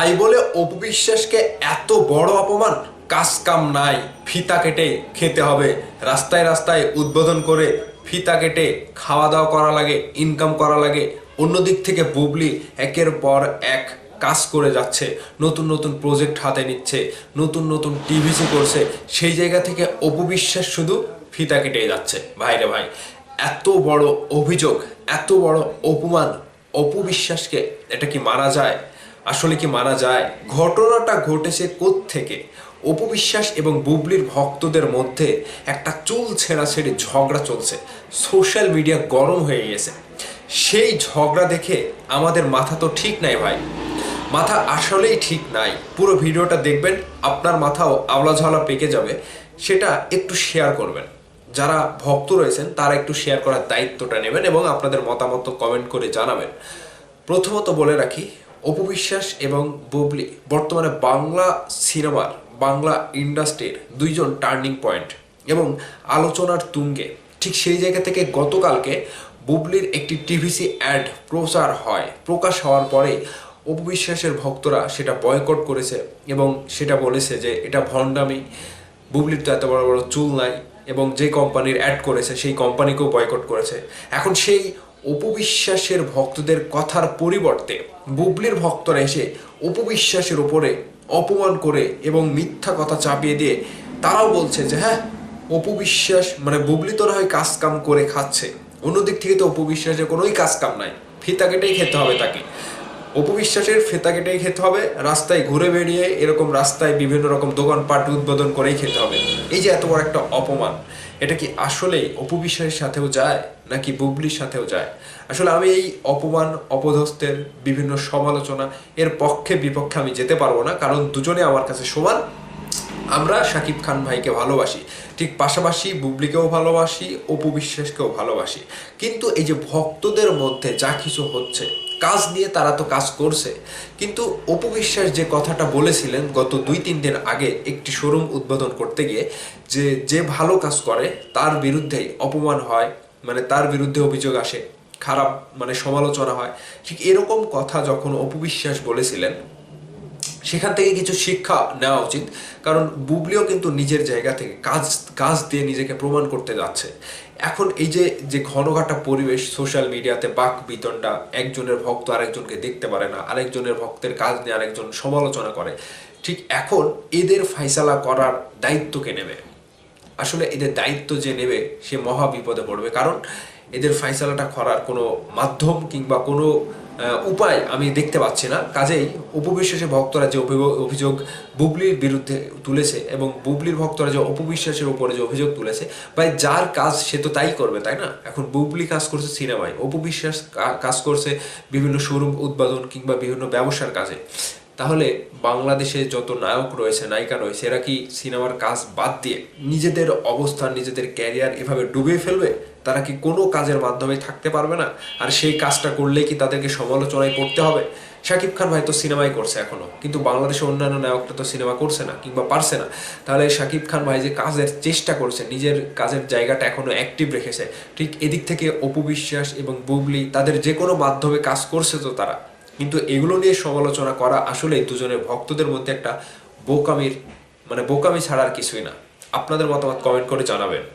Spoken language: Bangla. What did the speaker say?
তাই বলে অপু বিশ্বাসকে এত বড় অপমান? কাজ কাম নাই, ফিতা কেটে খেতে হবে। রাস্তায় রাস্তায় উদ্বোধন করে ফিতা কেটে খাওয়া দাওয়া করা লাগে ইনকাম করা লাগে। অন্যদিক থেকে বুবলি একের পর এক কাজ করে যাচ্ছে, নতুন নতুন প্রজেক্ট হাতে নিচ্ছে, নতুন নতুন টিভিসি করছে। সেই জায়গা থেকে অপবিশ্বাস শুধু ফিতা কেটে যাচ্ছে। ভাইরে ভাই, এত বড় অভিযোগ, এত বড় অপমান। অপবিশ্বাসকে এটা কি মারা যায়? আসলে কি মানা যায়? ঘটনাটা ঘটেছে থেকে অপু বিশ্বাস এবং বুবলির ভক্তদের মধ্যে একটা চুল ছেঁড়াছেড়ি ঝগড়া চলছে। সোশ্যাল মিডিয়া গরম হয়ে গেছে। সেই ঝগড়া দেখে আমাদের মাথা তো ঠিক নাই ভাই। মাথা আসলেই ঠিক নাই। পুরো ভিডিওটা দেখবেন, আপনার মাথাও আওলা ঝাওলা পেকে যাবে। সেটা একটু শেয়ার করবেন। যারা ভক্ত রয়েছেন, তারা একটু শেয়ার করার দায়িত্বটা নেবেন এবং আপনাদের মতামত কমেন্ট করে জানাবেন। প্রথমত বলে রাখি অপু বিশ্বাস এবং বুবলি বর্তমানে বাংলা সিনেমার, বাংলা ইন্ডাস্ট্রির দুইজন টার্নিং পয়েন্ট এবং আলোচনার তুঙ্গে। ঠিক সেই জায়গা থেকে গতকালকে বুবলির একটি টিভিসি অ্যাড প্রচার হয়। প্রকাশ হওয়ার পরে অপবিশ্বাসের ভক্তরা সেটা বয়কট করেছে এবং সেটা বলেছে যে এটা ভণ্ডামি, বুবলির তো এত বড় বড় চুল নাই এবং যে কোম্পানির অ্যাড করেছে সেই কোম্পানিকেও বয়কট করেছে। এখন সেই অপবিশ্বাসের ভক্তদের কথার পরিবর্তে বুবলির ভক্তরা এসে অপবিশ্বাসের ওপরে অপমান করে এবং মিথ্যা কথা চাপিয়ে দিয়ে তারাও বলছে যে হ্যাঁ অপবিশ্বাস মানে বুবলি তোরা হয় কাজ কাম করে খাচ্ছে। অন্যদিক থেকে তো অপবিশ্বাসের কোনোই কাজ কাম নাই। ফিতা কেটেই খেতে হবে তাকে। অপবিশ্বাসের ফেতা কেটেই খেতে হবে, রাস্তায় ঘুরে বেরিয়ে এরকম রাস্তায় বিভিন্ন রকম দোকানপাট উদ্বোধন করেই খেতে হবে। এই যে এত বড় একটা অপমান, এটা কি আসলে অপবিশ্বাসের সাথেও যায় নাকি বুবলির সাথেও যায়? আসলে আমি এই অপমান, অপদস্থের বিভিন্ন সমালোচনা, এর পক্ষে বিপক্ষে আমি যেতে পারব না, কারণ দুজনে আমার কাছে সমান। আমরা শাকিব খান ভাইকে ভালোবাসি, ঠিক পাশাপাশি বুবলিকেও ভালোবাসি, অপু বিশ্বাসকেও ভালোবাসি। কিন্তু এই যে ভক্তদের মধ্যে যা কিছু হচ্ছে কাজ দিয়ে তারা তো কাজ করছে। কিন্তু অপু বিশ্বাস যে কথাটা বলেছিলেন গত দুই তিন দিন আগে একটি শোরুম উদ্বোধন করতে গিয়ে, যে যে ভালো কাজ করে, তার বিরুদ্ধেই অপমান হয় মানে তার বিরুদ্ধে অভিযোগ আসে, খারাপ মানে সমালোচনা হয়। ঠিক এরকম কথা যখন অপবিশ্বাস বলেছিলেন সেখান থেকে কিছু শিক্ষা নেওয়া উচিত। কারণ বুবলিও কিন্তু নিজের জায়গা থেকে কাজ কাজ দিয়ে নিজেকে প্রমাণ করতে যাচ্ছে। এখন এই যে যে ঘনঘাটা পরিবেশ সোশ্যাল মিডিয়াতে বাক বিতণ্ডা, একজনের ভক্ত আরেকজনকে দেখতে পারে না, আরেকজনের ভক্তের কাজ নিয়ে আরেকজন সমালোচনা করে, ঠিক এখন এদের ফাইসালা করার দায়িত্বকে নেবে? আসলে এদের দায়িত্ব যে নেবে, সে মহা বিপদে পড়বে। কারণ এদের ফাইসালাটা করার কোনো মাধ্যম কিংবা কোনো উপায় আমি দেখতে পাচ্ছি না। কাজেই উপবিশ্বাসের ভক্তরা যে অভিযোগ অভিযোগ বুবলির বিরুদ্ধে তুলেছে এবং বুবলির ভক্তরা যে অপবিশ্বাসের উপরে যে অভিযোগ তুলেছে, ভাই যার কাজ সে তো তাই করবে, তাই না? এখন বুবলি কাজ করছে সিনেমায়। অপবিশ্বাস কাজ করছে বিভিন্ন শোরুম উৎপাদন কিংবা বিভিন্ন ব্যবসার কাজে। তাহলে বাংলাদেশে যত নায়ক রয়েছে, নায়িকা রয়েছে, এরা কি সিনেমার কাজ বাদ দিয়ে নিজেদের অবস্থান, নিজেদের ক্যারিয়ার এভাবে ডুবিয়ে ফেলবে? তারা কি কোনো কাজের মাধ্যমে থাকতে পারবে না? আর সেই কাজটা করলে কি তাদেরকে সমালোচনায় পড়তে হবে? শাকিব খান ভাই তো সিনেমাই করছে এখনও কিন্তু বাংলাদেশে অন্যান্য নায়করা তো সিনেমা করছে না কিংবা পারছে না। তাহলে শাকিব খান ভাই যে কাজের চেষ্টা করছে, নিজের কাজের জায়গাটা এখনও অ্যাক্টিভ রেখেছে, ঠিক এদিক থেকে অপু বিশ্বাস এবং বুবলি তাদের যে কোনো মাধ্যমে কাজ করছে তো তারা। কিন্তু এগুলো নিয়ে সমালোচনা করা আসলে দুজনের ভক্তদের মধ্যে একটা বোকামির মানে বোকামি ছাড়ার কিছুই না। আপনাদের মতামত কমেন্ট করে জানাবেন।